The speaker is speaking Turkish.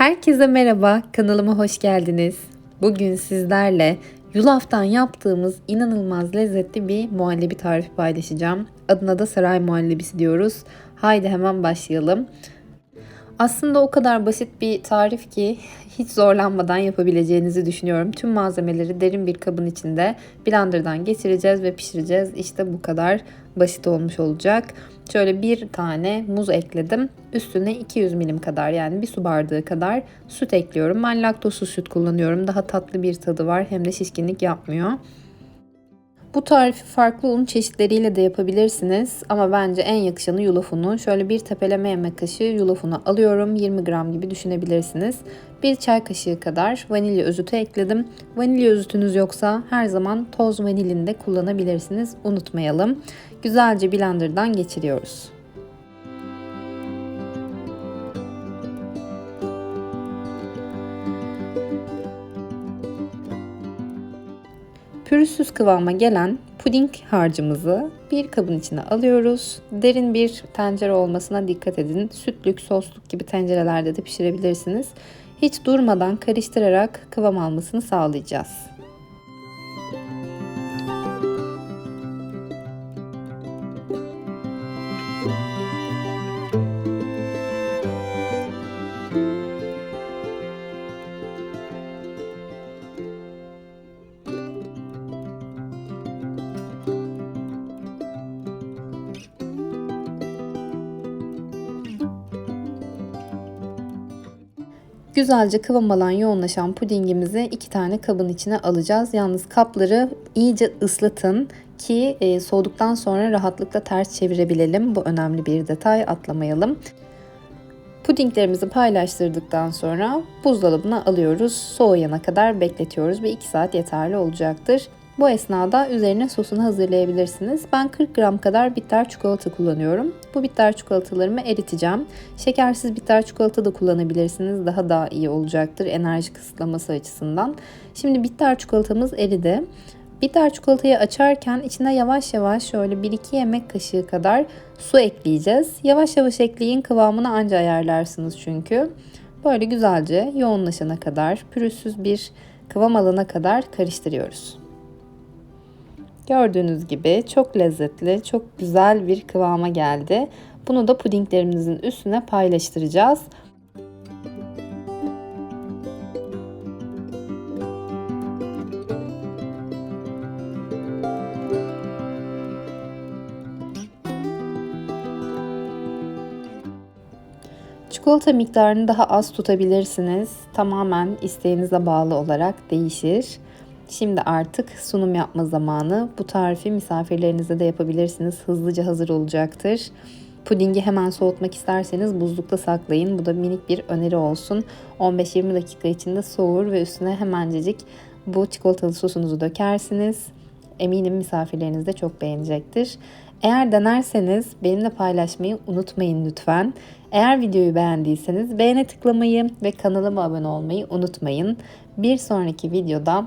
Herkese merhaba, kanalıma hoş geldiniz. Bugün sizlerle yulaftan yaptığımız inanılmaz lezzetli bir muhallebi tarifi paylaşacağım. Adına da saray muhallebisi diyoruz. Haydi hemen başlayalım. Aslında o kadar basit bir tarif ki hiç zorlanmadan yapabileceğinizi düşünüyorum. Tüm malzemeleri derin bir kabın içinde blenderdan geçireceğiz ve pişireceğiz. İşte bu kadar basit olmuş olacak. Şöyle bir tane muz ekledim. Üstüne 200 milim kadar yani bir su bardağı kadar süt ekliyorum. Ben laktozsuz süt kullanıyorum. Daha tatlı bir tadı var hem de şişkinlik yapmıyor. Bu tarifi farklı un çeşitleriyle de yapabilirsiniz ama bence en yakışanı yulaf unu. Şöyle bir tepeleme yemek kaşığı yulaf unu alıyorum. 20 gram gibi düşünebilirsiniz. Bir çay kaşığı kadar vanilya özütü ekledim. Vanilya özütünüz yoksa her zaman toz vanilin de kullanabilirsiniz. Unutmayalım. Güzelce blenderdan geçiriyoruz. Pürüzsüz kıvama gelen puding harcımızı bir kabın içine alıyoruz. Derin bir tencere olmasına dikkat edin. Sütlük, sosluk gibi tencerelerde de pişirebilirsiniz. Hiç durmadan karıştırarak kıvam almasını sağlayacağız. Güzelce kıvam alan yoğunlaşan pudingimizi iki tane kabın içine alacağız. Yalnız kapları iyice ıslatın ki e, soğuduktan sonra rahatlıkla ters çevirebilelim. Bu önemli bir detay atlamayalım. Pudinglerimizi paylaştırdıktan sonra buzdolabına alıyoruz. Soğuyana kadar bekletiyoruz ve 2 saat yeterli olacaktır. Bu esnada üzerine sosunu hazırlayabilirsiniz. Ben 40 gram kadar bitter çikolata kullanıyorum. Bu bitter çikolatalarımı eriteceğim. Şekersiz bitter çikolata da kullanabilirsiniz. Daha da iyi olacaktır enerji kısıtlaması açısından. Şimdi bitter çikolatamız eridi. Bitter çikolatayı açarken içine yavaş yavaş şöyle 1-2 yemek kaşığı kadar su ekleyeceğiz. Yavaş yavaş ekleyin kıvamını anca ayarlarsınız çünkü. Böyle güzelce yoğunlaşana kadar pürüzsüz bir kıvam alana kadar karıştırıyoruz. Gördüğünüz gibi çok lezzetli, çok güzel bir kıvama geldi. Bunu da pudinglerimizin üstüne paylaştıracağız. Çikolata miktarını daha az tutabilirsiniz. Tamamen isteğinize bağlı olarak değişir. Şimdi artık sunum yapma zamanı. Bu tarifi misafirlerinize de yapabilirsiniz. Hızlıca hazır olacaktır. Pudingi hemen soğutmak isterseniz buzlukta saklayın. Bu da minik bir öneri olsun. 15-20 dakika içinde soğur ve üstüne hemencecik bu çikolatalı sosunuzu dökersiniz. Eminim misafirleriniz de çok beğenecektir. Eğer denerseniz benimle paylaşmayı unutmayın lütfen. Eğer videoyu beğendiyseniz beğene tıklamayı ve kanalıma abone olmayı unutmayın. Bir sonraki videoda